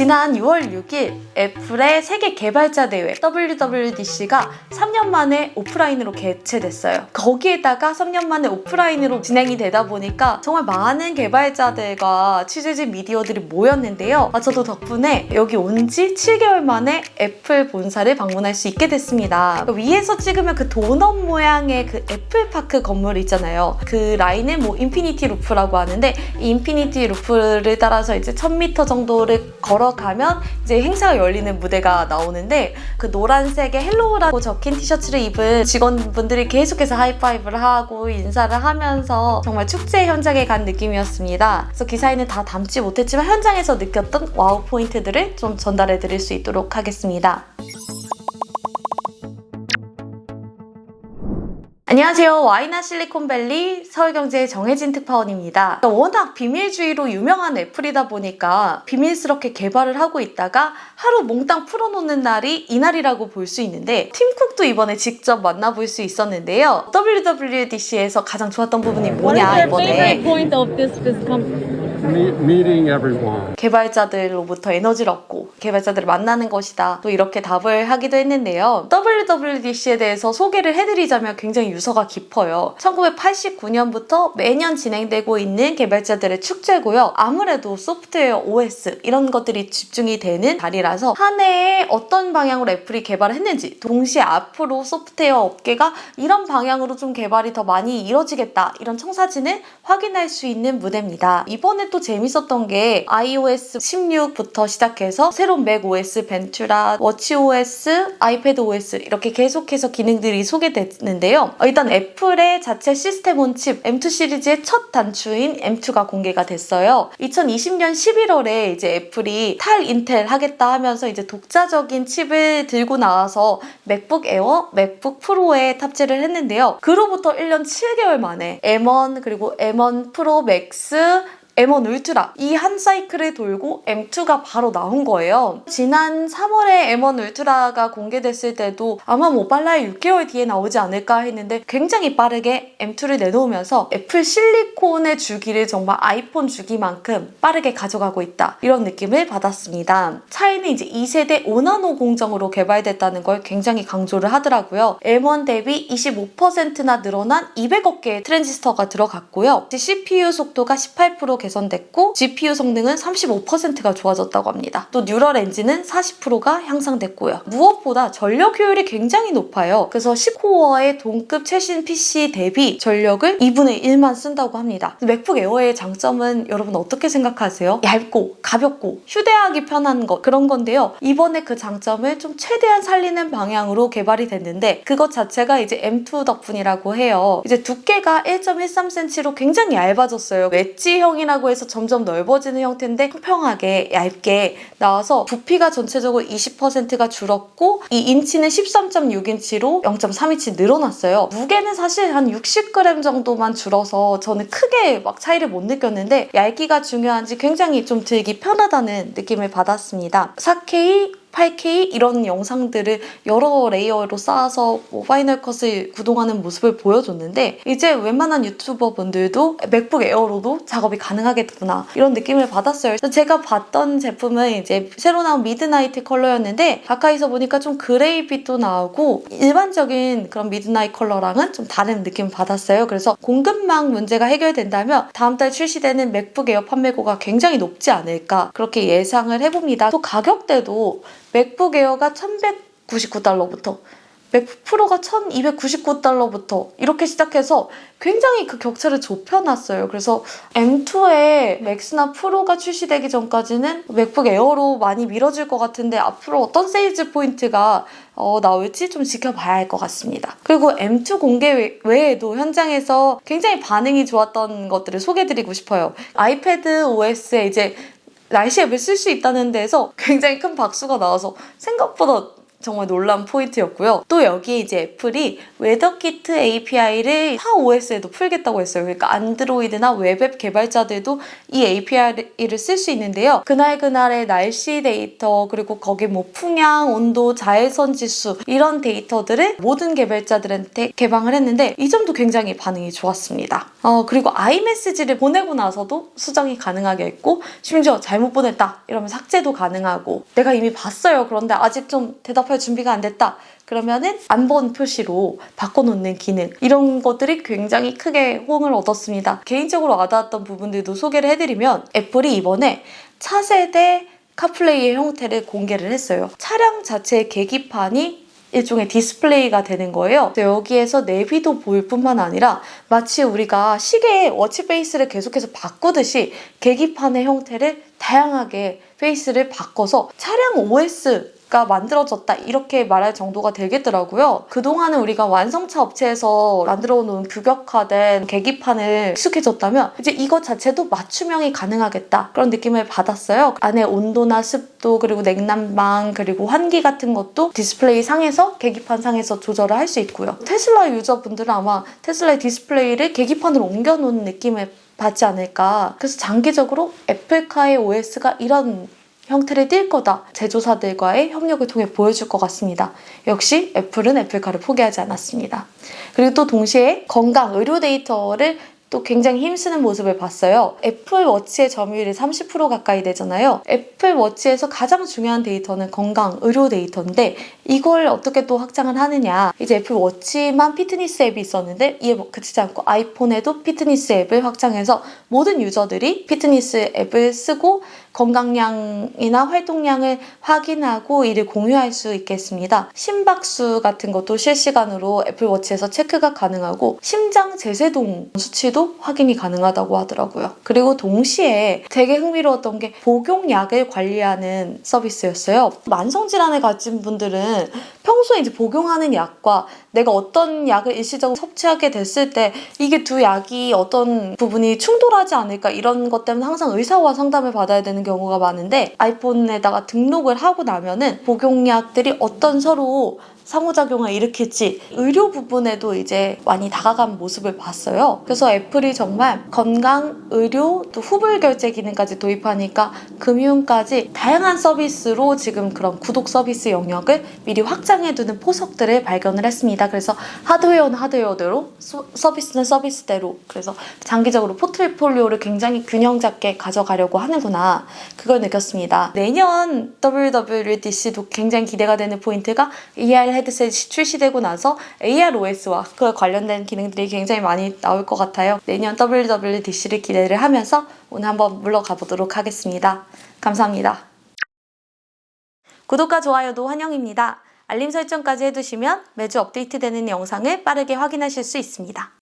지난 6월 6일 애플의 세계 개발자 대회 WWDC가 3년 만에 오프라인으로 개최됐어요. 거기에다가 3년 만에 오프라인으로 진행이 되다 보니까 정말 많은 개발자들과 취재진 미디어들이 모였는데요. 아, 저도 덕분에 여기 온 지 7개월 만에 애플 본사를 방문할 수 있게 됐습니다. 위에서 찍으면 그 도넛 모양의 그 애플파크 건물 있잖아요. 그 라인을 뭐 인피니티 루프라고 하는데 이 인피니티 루프를 따라서 이제 1000m 정도를 걸어 가면 이제 행사가 열리는 무대가 나오는데 그 노란색의 헬로우라고 적힌 티셔츠를 입은 직원분들이 계속해서 하이파이브를 하고 인사를 하면서 정말 축제 현장에 간 느낌이었습니다. 그래서 기사에는 다 담지 못했지만 현장에서 느꼈던 와우 포인트들을 좀 전달해 드릴 수 있도록 하겠습니다. 안녕하세요. 와이나 실리콘밸리 서울경제의 정혜진 특파원입니다. 워낙 비밀주의로 유명한 애플이다 보니까 비밀스럽게 개발을 하고 있다가 하루 몽땅 풀어놓는 날이 이날이라고 볼 수 있는데 팀쿡도 이번에 직접 만나볼 수 있었는데요. WWDC에서 가장 좋았던 부분이 뭐냐 이번에 개발자들로부터 에너지를 얻고 개발자들을 만나는 것이다. 또 이렇게 답을 하기도 했는데요. WWDC에 대해서 소개를 해드리자면 굉장히 유서가 깊어요. 1989년부터 매년 진행되고 있는 개발자들의 축제고요. 아무래도 소프트웨어 OS 이런 것들이 집중이 되는 달이라서 한 해에 어떤 방향으로 애플이 개발을 했는지 동시에 앞으로 소프트웨어 업계가 이런 방향으로 좀 개발이 더 많이 이뤄지겠다 이런 청사진을 확인할 수 있는 무대입니다. 이번에 또 재밌었던 게 iOS 16부터 시작해서 새로운 macOS, 벤투라, 워치OS, 아이패드 OS 이렇게 계속해서 기능들이 소개됐는데요. 어, 일단 애플의 자체 시스템 온 칩 M2 시리즈의 첫 단추인 M2가 공개가 됐어요. 2020년 11월에 이제 애플이 탈 인텔 하겠다 하면서 이제 독자적인 칩을 들고 나와서 맥북 에어, 맥북 프로에 탑재를 했는데요. 그로부터 1년 7개월 만에 M1 그리고 M1 프로 맥스 M1 울트라 이 한 사이클을 돌고 M2가 바로 나온 거예요. 지난 3월에 M1 울트라가 공개됐을 때도 아마 뭐 빨라야 6개월 뒤에 나오지 않을까 했는데 굉장히 빠르게 M2를 내놓으면서 애플 실리콘의 주기를 정말 아이폰 주기만큼 빠르게 가져가고 있다. 이런 느낌을 받았습니다. 차이는 이제 2세대 5나노 공정으로 개발됐다는 걸 굉장히 강조를 하더라고요. M1 대비 25%나 늘어난 200억 개의 트랜지스터가 들어갔고요. CPU 속도가 18% 개선 됐고 GPU 성능은 35%가 좋아졌다고 합니다. 또 뉴럴 엔진은 40%가 향상됐고요. 무엇보다 전력 효율이 굉장히 높아요. 그래서 10코어의 동급 최신 PC 대비 전력을 2분의 1만 쓴다고 합니다. 맥북 에어의 장점은 여러분 어떻게 생각하세요? 얇고 가볍고 휴대하기 편한 것 그런 건데요. 이번에 그 장점을 좀 최대한 살리는 방향으로 개발이 됐는데 그것 자체가 이제 M2 덕분이라고 해요. 이제 두께가 1.13cm로 굉장히 얇아졌어요. 웨지형이 라고 해서 점점 넓어지는 형태인데 평평하게 얇게 나와서 부피가 전체적으로 20%가 줄었고 이 인치는 13.6인치로 0.3인치 늘어났어요. 무게는 사실 한 60g 정도만 줄어서 저는 크게 막 차이를 못 느꼈는데 얇기가 중요한지 굉장히 좀 들기 편하다는 느낌을 받았습니다. 4K 8K 이런 영상들을 여러 레이어로 쌓아서 뭐 파이널 컷을 구동하는 모습을 보여줬는데 이제 웬만한 유튜버 분들도 맥북 에어로도 작업이 가능하겠구나 이런 느낌을 받았어요. 제가 봤던 제품은 이제 새로 나온 미드나이트 컬러였는데 가까이서 보니까 좀 그레이빛도 나오고 일반적인 그런 미드나이트 컬러랑은 좀 다른 느낌 을 받았어요. 그래서 공급망 문제가 해결된다면 다음 달 출시되는 맥북 에어 판매고가 굉장히 높지 않을까 그렇게 예상을 해봅니다. 또 가격대도 맥북 에어가 1199달러부터 맥북 프로가 1299달러부터 이렇게 시작해서 굉장히 그 격차를 좁혀놨어요. 그래서 M2에 맥스나 프로가 출시되기 전까지는 맥북 에어로 많이 밀어줄 것 같은데 앞으로 어떤 세일즈 포인트가 어, 나올지 좀 지켜봐야 할 것 같습니다. 그리고 M2 공개 외- 외에도 현장에서 굉장히 반응이 좋았던 것들을 소개해드리고 싶어요. 아이패드 OS에 이제 날씨 앱을 쓸 수 있다는 데에서 굉장히 큰 박수가 나와서 생각보다 정말 놀란 포인트였고요. 또 여기 이제 애플이 웨더키트 API를 타 OS에도 풀겠다고 했어요. 그러니까 안드로이드나 웹앱 개발자들도 이 API를 쓸 수 있는데요. 그날 그날의 날씨 데이터 그리고 거기 뭐 풍향, 온도, 자외선 지수 이런 데이터들을 모든 개발자들한테 개방을 했는데 이 점도 굉장히 반응이 좋았습니다. 어, 그리고 아이메시지를 보내고 나서도 수정이 가능하게 했고 심지어 잘못 보냈다 이러면 삭제도 가능하고 내가 이미 봤어요. 그런데 아직 좀 대답 할 준비가 안 됐다. 그러면은 안 본 표시로 바꿔놓는 기능 이런 것들이 굉장히 크게 호응을 얻었습니다. 개인적으로 와닿았던 부분들도 소개를 해드리면 애플이 이번에 차세대 카플레이의 형태를 공개를 했어요. 차량 자체의 계기판이 일종의 디스플레이가 되는 거예요. 여기에서 내비도 보일 뿐만 아니라 마치 우리가 시계 워치 페이스를 계속해서 바꾸듯이 계기판의 형태를 다양하게 페이스를 바꿔서 차량 OS 가 만들어졌다 이렇게 말할 정도가 되겠더라고요. 그동안은 우리가 완성차 업체에서 만들어 놓은 규격화된 계기판을 익숙해졌다면 이제 이것 자체도 맞춤형이 가능하겠다 그런 느낌을 받았어요. 안에 온도나 습도 그리고 냉난방 그리고 환기 같은 것도 디스플레이 상에서 계기판 상에서 조절을 할 수 있고요. 테슬라 유저분들은 아마 테슬라의 디스플레이를 계기판으로 옮겨 놓은 느낌을 받지 않을까. 그래서 장기적으로 애플카의 OS가 이런 형태를 띌 거다. 제조사들과의 협력을 통해 보여줄 것 같습니다. 역시 애플은 애플카를 포기하지 않았습니다. 그리고 또 동시에 건강 의료 데이터를 또 굉장히 힘쓰는 모습을 봤어요. 애플 워치의 점유율이 30% 가까이 되잖아요. 애플 워치에서 가장 중요한 데이터는 건강 의료 데이터인데 이걸 어떻게 또 확장을 하느냐. 이제 애플 워치만 피트니스 앱이 있었는데 이에 뭐 그치지 않고 아이폰에도 피트니스 앱을 확장해서 모든 유저들이 피트니스 앱을 쓰고 건강량이나 활동량을 확인하고 이를 공유할 수 있겠습니다. 심박수 같은 것도 실시간으로 애플워치에서 체크가 가능하고 심장 제세동 수치도 확인이 가능하다고 하더라고요. 그리고 동시에 되게 흥미로웠던 게 복용약을 관리하는 서비스였어요. 만성질환을 가진 분들은 평소에 이제 복용하는 약과 내가 어떤 약을 일시적으로 섭취하게 됐을 때 이게 두 약이 어떤 부분이 충돌하지 않을까 이런 것 때문에 항상 의사와 상담을 받아야 되는 경우가 많은데 아이폰에다가 등록을 하고 나면은 복용약들이 어떤 서로 상호작용을 일으킬지 의료 부분에도 이제 많이 다가간 모습을 봤어요. 그래서 애플이 정말 건강, 의료, 또 후불 결제 기능까지 도입하니까 금융까지 다양한 서비스로 지금 그런 구독 서비스 영역을 미리 확장해두는 포석들을 발견을 했습니다. 그래서 하드웨어는 하드웨어대로 소- 서비스는 서비스대로 그래서 장기적으로 포트폴리오를 굉장히 균형 잡게 가져가려고 하는구나 그걸 느꼈습니다. 내년 WWDC도 굉장히 기대가 되는 포인트가 AR 헤드셋이 출시되고 나서 AR OS와 그 관련된 기능들이 굉장히 많이 나올 것 같아요. 내년 WWDC를 기대를 하면서 오늘 한번 물러가 보도록 하겠습니다. 감사합니다. 구독과 좋아요도 환영입니다. 알림 설정까지 해두시면 매주 업데이트되는 영상을 빠르게 확인하실 수 있습니다.